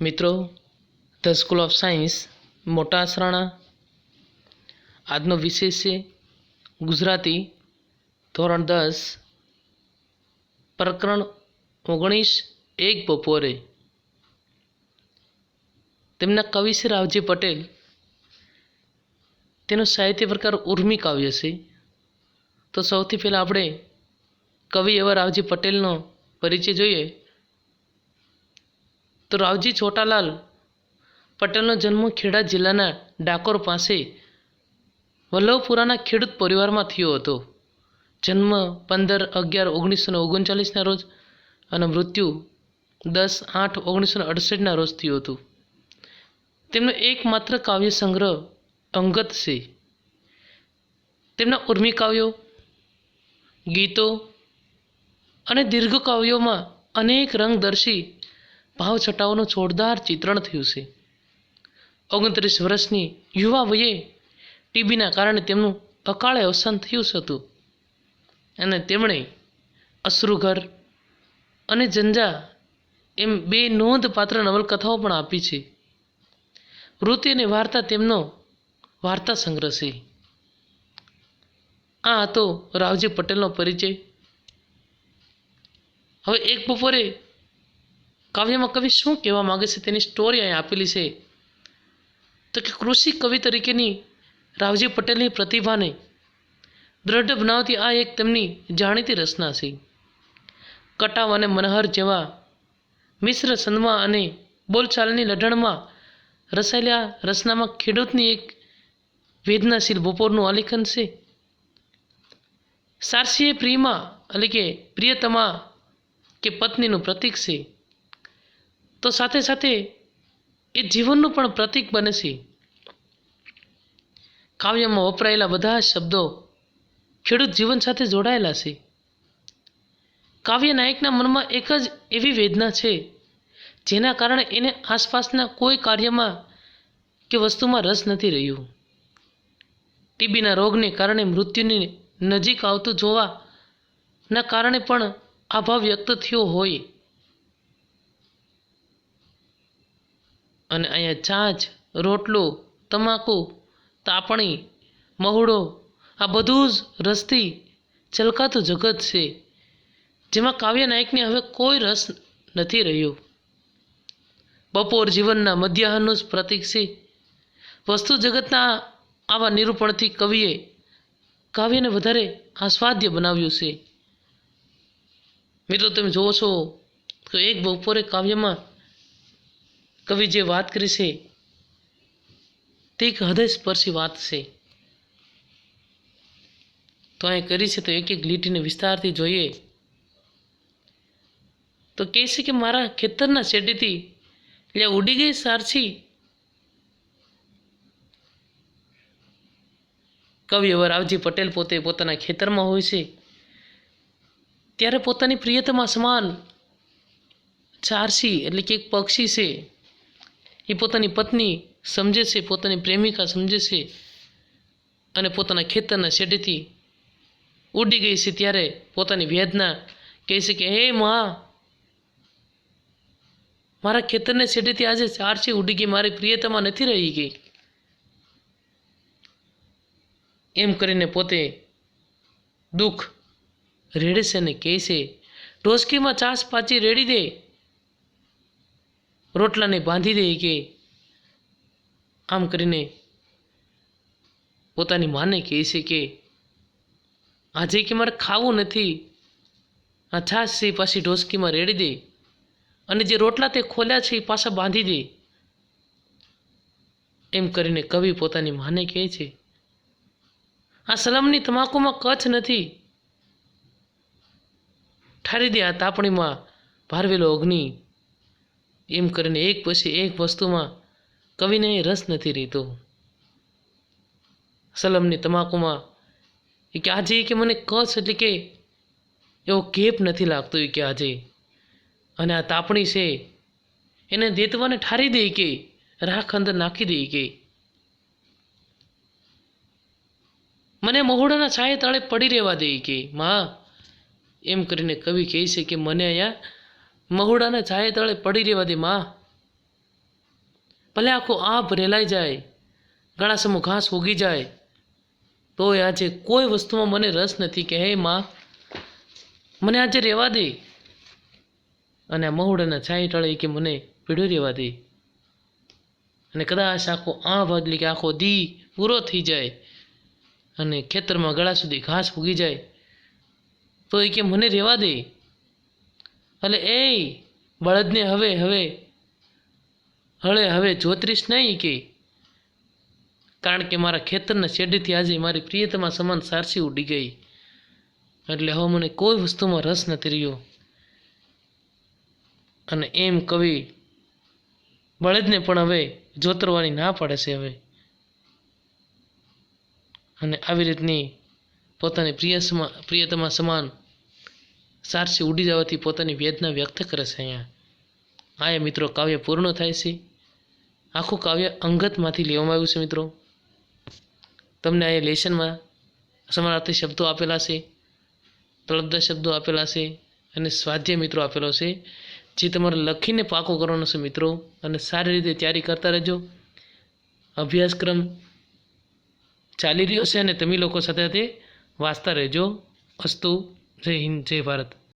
મિત્રો the school of science મોટા આસરાણા આજનો વિષય છે ગુજરાતી ધોરણ દસ, પ્રકરણ ઓગણીસ, એક બપોરે. તેમના કવિ છે રાવજી પટેલ, તેનો સાહિત્ય પ્રકાર ઉર્મી કાવ્ય છે. તો સૌથી પહેલાં આપણે કવિ એવા રાવજી પટેલનો પરિચય જોઈએ. તો રાવજી છોટાલાલ પટેલનો જન્મ ખેડા જિલ્લાના ડાકોર પાસે વલ્લભપુરાના ખેડૂત પરિવારમાં થયો હતો. જન્મ પંદર અગિયાર ઓગણીસો ઓગણચાલીસના રોજ અને મૃત્યુ દસ આઠ ઓગણીસો અડસઠના રોજ થયું હતું. તેમનો એકમાત્ર કાવ્ય સંગ્રહ અંગત છે. તેમના ઉર્મી કાવ્યો, ગીતો અને દીર્ઘ કાવ્યોમાં અનેક રંગદર્શી ભાવ છટાઓનું જોરદાર ચિત્રણ થયું છે. ઓગણત્રીસ વર્ષની યુવા વયે ટીબીના કારણે તેમનું અકાળે અવસાન થયું હતું. અને તેમણે અશ્રુઘર અને જંજા એમ બે નોંધપાત્ર નવલકથાઓ પણ આપી છે. વૃત્તિ અને વાર્તા તેમનો વાર્તા સંગ્રહ છે આ હતો રાવજી પટેલનો પરિચય. હવે એક બપોરે કાવ્યમાં કવિ શું કહેવા માગે છે? તેની સ્ટોરી અહીં આપેલી છે. તો કે કૃષિ કવિ તરીકેની રાવજી પટેલની પ્રતિભાને દ્રઢ બનાવતી આ એક તેમની જાણીતી રચના છે. કટાવ અને મનહર જેવા મિશ્ર સંદમાં અને બોલચાલની લઢણમાં રસાયેલા રચનામાં ખેડૂતની એક વેદનાશીલ બપોરનું આલેખન છે. સારસીએ પ્રિયમાં એટલે કે પ્રિયતમા કે પત્નીનું પ્રતીક છે. તો સાથે સાથે એ જીવનનું પણ પ્રતીક બને છે. કાવ્યમાં વપરાયેલા બધા શબ્દો ખેડૂત જીવન સાથે જોડાયેલા છે. કાવ્ય નાયકના મનમાં એક જ એવી વેદના છે, જેના કારણે એને આસપાસના કોઈ કાર્યમાં કે વસ્તુમાં રસ નથી રહ્યું. ટીબીના રોગને કારણે મૃત્યુની નજીક આવતું જોવાના કારણે પણ આ ભાવ વ્યક્ત થયો હોય. અને અહીંયા છાછ રોટલો, તમાકુ, તાપણી, મહુડો, આ બધું જ રસથી છલકાતું જગત છે. જેમાં કાવ્ય નાયકને હવે કોઈ રસ નથી રહ્યો. બપોર જીવનના મધ્યાહનનું જ પ્રતીક છે. વસ્તુ જગતના આવા નિરૂપણથી કવિએ કાવ્યને વધારે આસ્વાદ્ય બનાવ્યું છે. મિત્રો, તમે જોવો છો તો એક બપોરે કાવ્યમાં કવિ જે વાત કરી છે, તે એક હૃદયસ્પર્શી વાત છે. તો અહીં કરી છે તો એક એક લીટીને વિસ્તારથી જોઈએ. તો કહે છે કે મારા ખેતરના શેડીથી એટલે ઉડી ગઈ સારછી કવિ એવા રાવજી પટેલ પોતે પોતાના ખેતરમાં હોય છે. ત્યારે પોતાની પ્રિયતમા સમાન ચારસી એટલે કે એક પક્ષી છે. એ પોતાની પત્ની સમજે છે, પોતાની પ્રેમિકા સમજે છે અને પોતાના ખેતરના શેડેથી ઉડી ગઈ છે ત્યારે પોતાની વેદના કહે છે કે, હે મા, મારા ખેતરને શેડેથી આજે ચારસી ઉડી ગઈ, મારી પ્રિયતમા નથી રહી ગઈ. એમ કરીને પોતે દુઃખ રેડે છે અને કહે છે, ઢોસકીમાં ચાસ પાછી રેડી દે. રોટલાને બાંધી દે કે આમ કરીને પોતાની માને કહે છે કે આજે કે મારે ખાવું નથી, આ છાશ છે પાછી ઢોસકીમાં રેડી દે અને જે રોટલા તે ખોલ્યા છે એ પાછા બાંધી દે. એમ કરીને કવિ પોતાની માને કહે છે, આ સલમની તમાકુમાં કચ્છ નથી. ઠારી દે આ તાપણીમાં ભારવેલો અગ્નિ એમ કરીને એક પછી એક વસ્તુમાં કવિને રસ નથી રહેતો. સલમની તમાકુમાં એ કે આજે કે મને કચ્છ એટલે કે એવો કેપ નથી લાગતો એ કે આજે. અને આ તાપણી છે એને દેતવાને ઠારી દે કે, રાખ અંદર નાખી દે કે. મને મહુડાના છાયે તળે પડી રહેવા દે કે, માં, એમ કરીને કવિ કહે છે કે, મને અહીંયા મહુડાના છાયે તળે પડી રહેવા દે માં. ભલે આખો આભ રેલાઈ જાય ઘણા સમૂહ ઘાસ ઉગી જાય તો આજે કોઈ વસ્તુમાં મને રસ નથી કે, હે માં, મને આજે રહેવા દે. અને મહુડાના છાંય ટળે કે, મને પીડ્યો રહેવા દે. અને કદાચ આખો આભ એટલે કે આખો દી પૂરો થઈ જાય અને ખેતરમાં ગળા સુધી ઘાસ ઉગી જાય તો એ કે, મને રહેવા દે. એટલે એ બળદને હવે હવે, હળે, હવે જોતરીશ નહીં કે. કારણ કે મારા ખેતરના શેડીથી આજે મારી પ્રિયતમા સમાન સારસી ઉડી ગઈ. એટલે હવે મને કોઈ વસ્તુમાં રસ નથી રહ્યો. અને એમ કવિ, બળદને પણ હવે જોતરવાની ના પાડે છે હવે. અને આવી રીતની પોતાની પ્રિય પ્રિયતમા સમાન સારસી ઉડી જવાથી પોતાની વેદના વ્યક્ત કરે છે અહીંયા. આ એ મિત્રો, કાવ્ય પૂર્ણ થાય છે. આખું કાવ્ય અંગતમાંથી લેવામાં આવ્યું છે મિત્રો. તમને અહીંયા લેશનમાં સમાનાર્થી શબ્દો આપેલા છે તળદા શબ્દો આપેલા છે અને સ્વાધ્યાય મિત્રો આપેલો છે. જે તમારે લખીને પાકો કરવાનો છે મિત્રો અને સારી રીતે તૈયારી કરતા રહેજો. અભ્યાસક્રમ ચાલી રહ્યો છે અને તમે લોકો સાથે સાથે વાંચતા રહેજો. અસ્તુ. જય હિન્દ જય ભારત.